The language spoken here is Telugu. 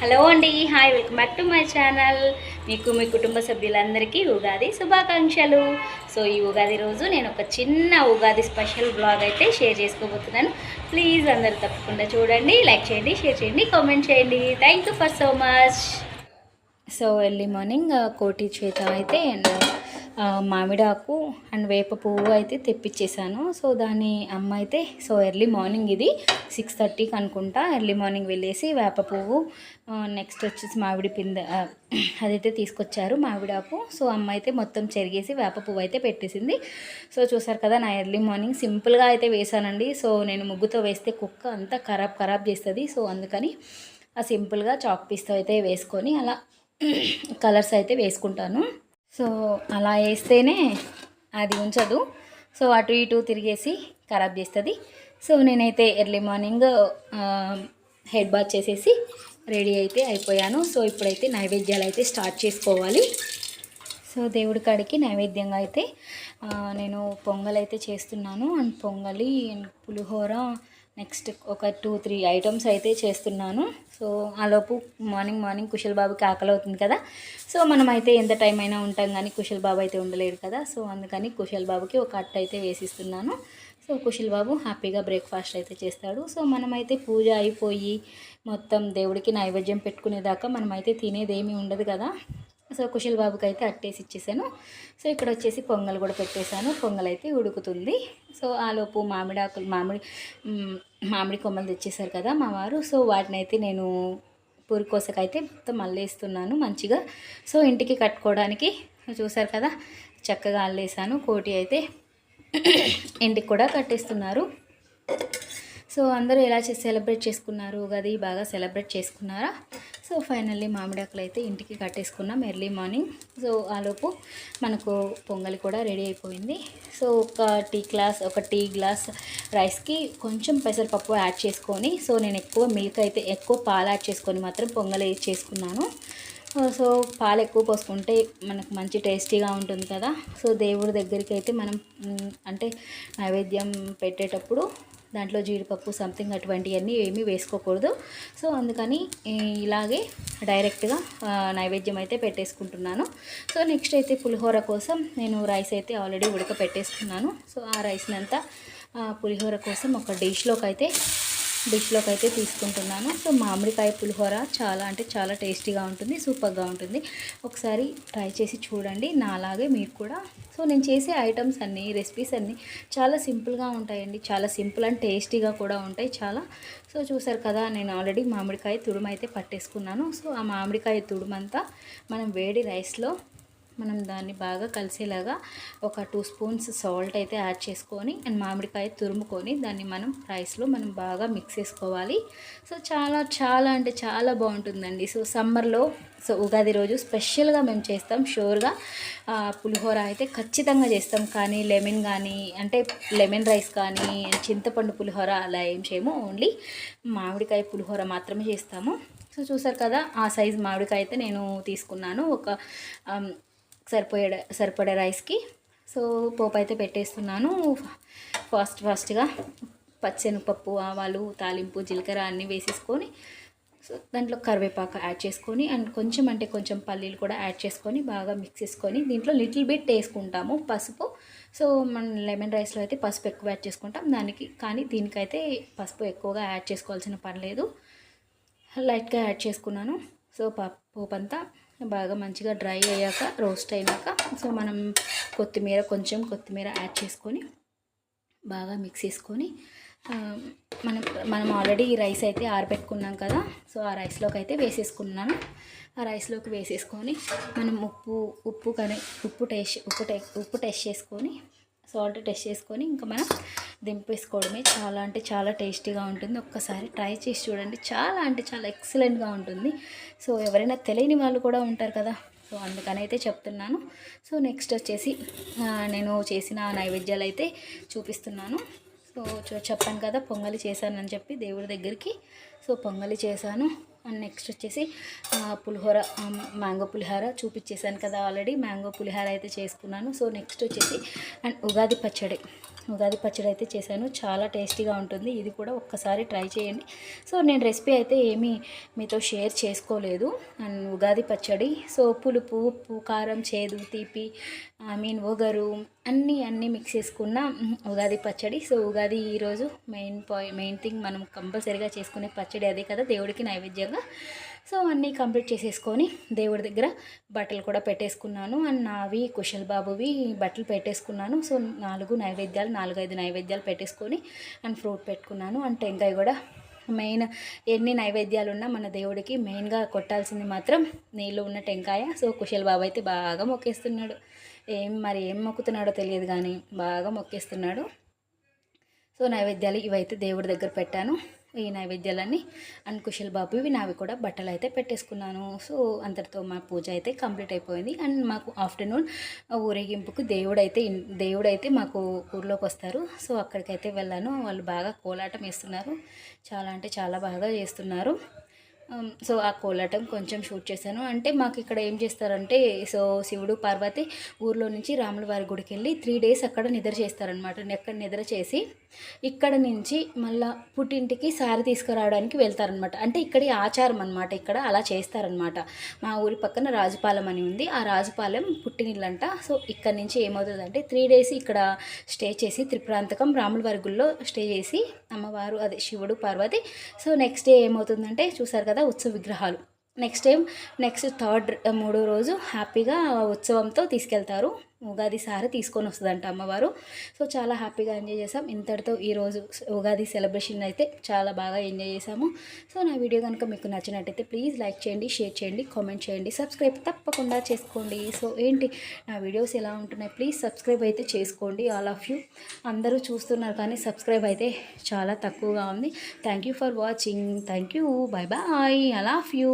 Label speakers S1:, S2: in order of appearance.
S1: హలో అండి hi welcome back to my channel. మీకు మీ కుటుంబ సభ్యులందరికీ ఉగాది శుభాకాంక్షలు. సో ఈ ఉగాది రోజు నేను ఒక చిన్న ఉగాది స్పెషల్ బ్లాగ్ అయితే షేర్ చేసుకోబోతున్నాను. ప్లీజ్ అందరూ తప్పకుండా చూడండి లైక్ చేయండి షేర్ చేయండి కామెంట్ చేయండి. Thank you for so much so early morning కోటి చేత అయితే అండ్ మామిడాకు అండ్ వేప పువ్వు అయితే తెప్పించేసాను సో దాని అమ్మ అయితే సో ఎర్లీ మార్నింగ్ ఇది. సిక్స్ థర్టీకి అనుకుంటా ఎర్లీ మార్నింగ్ వెళ్ళేసి వేప పువ్వు నెక్స్ట్ వచ్చేసి మామిడి పింద అదైతే తీసుకొచ్చారు మామిడాకు. సో అమ్మ అయితే మొత్తం చెరిగేసి వేప పువ్వు అయితే పెట్టేసింది. సో చూసారు కదా నా ఎర్లీ మార్నింగ్ సింపుల్గా అయితే వేసానండి. సో నేను ముగ్గుతో వేస్తే కుక్క అంతా ఖరాబ్ ఖరాబ్ చేస్తుంది. సో అందుకని ఆ సింపుల్గా చాక్ పీస్తో అయితే వేసుకొని అలా కలర్స్ అయితే వేసుకుంటాను. సో అలా వేస్తేనే అది ఉంచదు. సో అటు ఇటు తిరిగేసి ఖరాబ్ చేస్తుంది. సో నేనైతే ఎర్లీ మార్నింగ్ హెడ్ బాత్ చేసేసి రెడీ అయితే అయిపోయాను. సో ఇప్పుడైతే నైవేద్యాలు అయితే స్టార్ట్ చేసుకోవాలి. సో దేవుడి కాడికి నైవేద్యంగా అయితే నేను పొంగల్ అయితే చేస్తున్నాను. And pongali and pulihora next ఒక టూ త్రీ ఐటమ్స్ అయితే చేస్తున్నాను. సో ఆలోపు మార్నింగ్ మార్నింగ్ కుశల్ బాబుకి ఆకలి అవుతుంది కదా. సో మనం అయితే ఎంత టైం అయినా ఉంటాం కానీ కుశల్ బాబు అయితే ఉండలేడు కదా. సో అందుకని కుశల్ బాబుకి ఒక అట్ట అయితే వేసిస్తున్నాను. సో కుశల్ బాబు హ్యాపీగా బ్రేక్ఫాస్ట్ అయితే చేస్తాడు. సో మనమైతే పూజ అయిపోయి మొత్తం దేవుడికి నైవేద్యం పెట్టుకునేదాకా మనమైతే తినేది ఏమీ ఉండదు కదా. సో కుశల్ బాబుకి అయితే అట్టేసి ఇచ్చేసాను. సో ఇక్కడ వచ్చేసి పొంగల్ కూడా పెట్టేశాను. పొంగల్ అయితే ఉడుకుతుంది. సో ఆలోపు మామిడి ఆకులు మామిడి మామిడి కొమ్మలు తెచ్చేసారు కదా మా వారు. సో వాటిని అయితే నేను పూరికోసకైతే మొత్తం అల్లేస్తున్నాను మంచిగా. సో ఇంటికి కట్టుకోవడానికి చూసారు కదా చక్కగా అల్లేసాను కోటి అయితే ఇంటికి కూడా కట్టేస్తున్నారు. సో అందరూ ఎలా చేసి సెలబ్రేట్ చేసుకున్నారు? ఉగాది బాగా సెలబ్రేట్ చేసుకున్నారా? సో ఫైనల్లీ మామిడాకులు అయితే ఇంటికి కట్టేసుకున్నాం ఎర్లీ మార్నింగ్. సో ఆలోపు మనకు పొంగలి కూడా రెడీ అయిపోయింది. సో ఒక టీ గ్లాస్ ఒక టీ గ్లాస్ రైస్కి కొంచెం పెసరపప్పు యాడ్ చేసుకొని సో నేను ఎక్కువ మిల్క్ అయితే ఎక్కువ పాలు యాడ్ చేసుకొని మాత్రం పొంగలి చేసుకున్నాను. సో పాలు ఎక్కువ పోసుకుంటే మనకు మంచి టేస్టీగా ఉంటుంది కదా. సో దేవుడి దగ్గరికి అయితే మనం అంటే నైవేద్యం పెట్టేటప్పుడు దాంట్లో జీడిపప్పు సంథింగ్ అటువంటివన్నీ ఏమీ వేసుకోకూడదు. సో అందుకని ఇలాగే డైరెక్ట్గా నైవేద్యం అయితే పెట్టేసుకుంటున్నాను. సో నెక్స్ట్ అయితే పులిహోర కోసం నేను రైస్ అయితే ఆల్రెడీ ఉడకపెట్టేసుకున్నాను. సో ఆ రైస్ని అంతా ఆ, పులిహోర కోసం ఒక డిష్లోకి అయితే డిష్లోకి అయితే తీసుకుంటున్నాను. సో మామిడికాయ పులిహోర చాలా అంటే చాలా టేస్టీగా ఉంటుంది సూపర్గా ఉంటుంది. ఒకసారి ట్రై చేసి చూడండి నాలాగే మీరు కూడా. సో నేను చేసే ఐటమ్స్ అన్నీ రెసిపీస్ అన్నీ చాలా సింపుల్గా ఉంటాయండి. చాలా సింపుల్ అండ్ టేస్టీగా కూడా ఉంటాయి చాలా. సో చూసారు కదా నేను ఆల్రెడీ మామిడికాయ తుడుమైతే పట్టేసుకున్నాను. సో ఆ మామిడికాయ తుడుమంతా మనం వేడి రైస్లో మనం దాన్ని బాగా కలిసేలాగా ఒక టూ స్పూన్స్ సాల్ట్ అయితే యాడ్ చేసుకొని అండ్ మామిడికాయ తురుముకొని దాన్ని మనం రైస్లో మనం బాగా మిక్స్ చేసుకోవాలి. సో చాలా చాలా అంటే చాలా బాగుంటుందండి. సో సమ్మర్లో సో ఉగాది రోజు స్పెషల్గా మేము చేస్తాం. షూర్గా పులిహోర అయితే ఖచ్చితంగా చేస్తాం. కానీ లెమన్ కానీ అంటే లెమన్ రైస్ కానీ చింతపండు పులిహోర అలా ఏం చేయము. ఓన్లీ మామిడికాయ పులిహోర మాత్రమే చేస్తాము. సో చూసారు కదా ఆ సైజ్ మామిడికాయ అయితే నేను తీసుకున్నాను. ఒక సరిపోయే సరిపడే రైస్కి. సో పోపు అయితే పెట్టేస్తున్నాను. ఫాస్ట్ ఫాస్ట్గా పచ్చెనగపప్పు ఆవాలు తాలింపు జీలకర్ర అన్నీ వేసేసుకొని సో దాంట్లో కరివేపాకు యాడ్ చేసుకొని అండ్ కొంచెం అంటే కొంచెం పల్లీలు కూడా యాడ్ చేసుకొని బాగా మిక్స్ చేసుకొని దీంట్లో లిటిల్ బిట్ వేసుకుంటాము పసుపు. సో మనం లెమన్ రైస్లో అయితే పసుపు ఎక్కువ యాడ్ చేసుకుంటాం. దానికి కానీ దీనికైతే పసుపు ఎక్కువగా యాడ్ చేసుకోవాల్సిన పని లేదు. లైట్గా యాడ్ చేసుకున్నాను. సో పప్పు పోపు అంతా బాగా మంచిగా డ్రై అయ్యాక రోస్ట్ అయినాక సో మనం కొత్తిమీర కొంచెం కొత్తిమీర యాడ్ చేసుకొని బాగా మిక్స్ చేసుకొని మనం మనం ఆల్రెడీ ఈ రైస్ అయితే ఆరబెట్టుకున్నాం కదా సో ఆ రైస్లోకి అయితే వేసేసుకున్నాను. ఆ రైస్లోకి వేసేసుకొని మనం ఉప్పు ఉప్పు కానీ ఉప్పు టేస్ట్ ఉప్పు టే ఉప్పు టెస్ట్ చేసుకొని సాల్ట్ టెస్ట్ చేసుకొని ఇంకా మనం దింపేసుకోవడమే చాలా అంటే చాలా టేస్టీగా ఉంటుంది. ఒక్కసారి ట్రై చేసి చూడండి. చాలా అంటే చాలా ఎక్సలెంట్గా ఉంటుంది. సో ఎవరైనా తెలియని వాళ్ళు కూడా ఉంటారు కదా. సో అందుకని అయితే చెప్తున్నాను. సో నెక్స్ట్ వచ్చేసి నేను చేసిన నైవేద్యాలు అయితే చూపిస్తున్నాను. సో చూ- చెప్పాను కదా పొంగలి చేశానని చెప్పి దేవుడి దగ్గరికి. సో పొంగలి చేశాను. అండ్ నెక్స్ట్ వచ్చేసి పులిహోర మ్యాంగో పులిహోర చూపించేశాను కదా ఆల్రెడీ. మ్యాంగో పులిహోర అయితే చేసుకున్నాను. సో నెక్స్ట్ వచ్చేసి అండ్ ఉగాది పచ్చడి. ఉగాది పచ్చడి అయితే చేశాను. చాలా టేస్టీగా ఉంటుంది. ఇది కూడా ఒక్కసారి ట్రై చేయండి. సో నేను రెసిపీ అయితే ఏమీ మీతో షేర్ చేసుకోలేదు. అండ్ ఉగాది పచ్చడి సో పులుపు ఉప్పు కారం చేదు తీపి ఐ మీన్ ఒగరు అన్నీ అన్నీ మిక్స్ చేసుకున్న ఉగాది పచ్చడి. సో ఉగాది ఈరోజు మెయిన్ పాయింట్ మెయిన్ థింగ్ మనం కంపల్సరీగా చేసుకునే పచ్చడి అదే కదా. దేవుడికి నైవేద్యంగా సో అన్నీ కంప్లీట్ చేసేసుకొని దేవుడి దగ్గర బట్టలు కూడా పెట్టేసుకున్నాను. అండ్ నావి కుశల్ బాబువి బట్టలు పెట్టేసుకున్నాను. సో నాలుగు నైవేద్యాలు నాలుగైదు నైవేద్యాలు పెట్టేసుకొని అండ్ ఫ్రూట్ పెట్టుకున్నాను. అండ్ టెంకాయ కూడా మెయిన్ ఎన్ని నైవేద్యాలు ఉన్నా మన దేవుడికి మెయిన్గా కొట్టాల్సింది మాత్రం నీళ్ళు ఉన్న టెంకాయ. సో కుశల్ బాబు అయితే బాగా మొక్కేస్తున్నాడు. ఏం మరి ఏం మొక్కుతున్నాడో తెలియదు కానీ బాగా మొక్కేస్తున్నాడు. సో నైవేద్యాలు ఇవైతే దేవుడి దగ్గర పెట్టాను. ఈ నైవేద్యాలన్నీ అండ్ కుశల్ బాబు ఇవి నావి కూడా బట్టలు అయితే పెట్టేసుకున్నాను. సో అంతటితో మా పూజ అయితే కంప్లీట్ అయిపోయింది. అండ్ మాకు ఆఫ్టర్నూన్ ఊరేగింపుకు దేవుడైతే దేవుడైతే మాకు ఊర్లోకి వస్తారు. సో అక్కడికైతే వెళ్ళాను. వాళ్ళు బాగా కోలాటం వేస్తున్నారు. చాలా అంటే చాలా బాగా చేస్తున్నారు. Um, సో ఆ కోలాటం కొంచెం షూట్ చేశాను. అంటే మాకు ఇక్కడ ఏం చేస్తారంటే సో శివుడు పార్వతి ఊర్లో నుంచి రాముల వారి గుడికి వెళ్ళి త్రీ డేస్ అక్కడ నిద్ర చేస్తారనమాట అక్కడ నిద్ర చేసి ఇక్కడ నుంచి మళ్ళా పుట్టింటికి సారి తీసుకురావడానికి వెళ్తారనమాట అంటే ఇక్కడి ఆచారం అనమాట ఇక్కడ అలా చేస్తారనమాట మా ఊరి పక్కన రాజుపాలెం అని ఉంది. ఆ రాజుపాలెం పుట్టినిల్లంట. సో ఇక్కడ నుంచి ఏమవుతుందంటే త్రీ డేస్ ఇక్కడ స్టే చేసి త్రిప్రాంతకం రాముల వారి గుళ్ళో స్టే చేసి అమ్మవారు అదే శివుడు పార్వతి. సో నెక్స్ట్ డే ఏమవుతుందంటే చూసారు కదా ఉత్సవ విగ్రహాలు. నెక్స్ట్ టైం నెక్స్ట్ థర్డ్ మూడో రోజు హ్యాపీగా ఉత్సవంతో తీసుకెళ్తారు. ఉగాది సారి తీసుకొని వస్తుందంట అమ్మవారు. సో చాలా హ్యాపీగా ఎంజాయ్ చేసాం ఇంతటితో ఈరోజు ఉగాది సెలబ్రేషన్ అయితే చాలా బాగా ఎంజాయ్ చేసాము సో నా వీడియో కనుక మీకు నచ్చినట్టయితే ప్లీజ్ లైక్ చేయండి షేర్ చేయండి కామెంట్ చేయండి సబ్స్క్రైబ్ తప్పకుండా చేసుకోండి. సో ఏంటి నా వీడియోస్ ఎలా ఉంటున్నాయి ప్లీజ్ సబ్స్క్రైబ్ అయితే చేసుకోండి ఆల్ ఆఫ్ యూ. అందరూ చూస్తున్నారు కానీ సబ్స్క్రైబ్ అయితే చాలా తక్కువగా ఉంది. Thank you for watching. Thank you. Bye bye. I of you.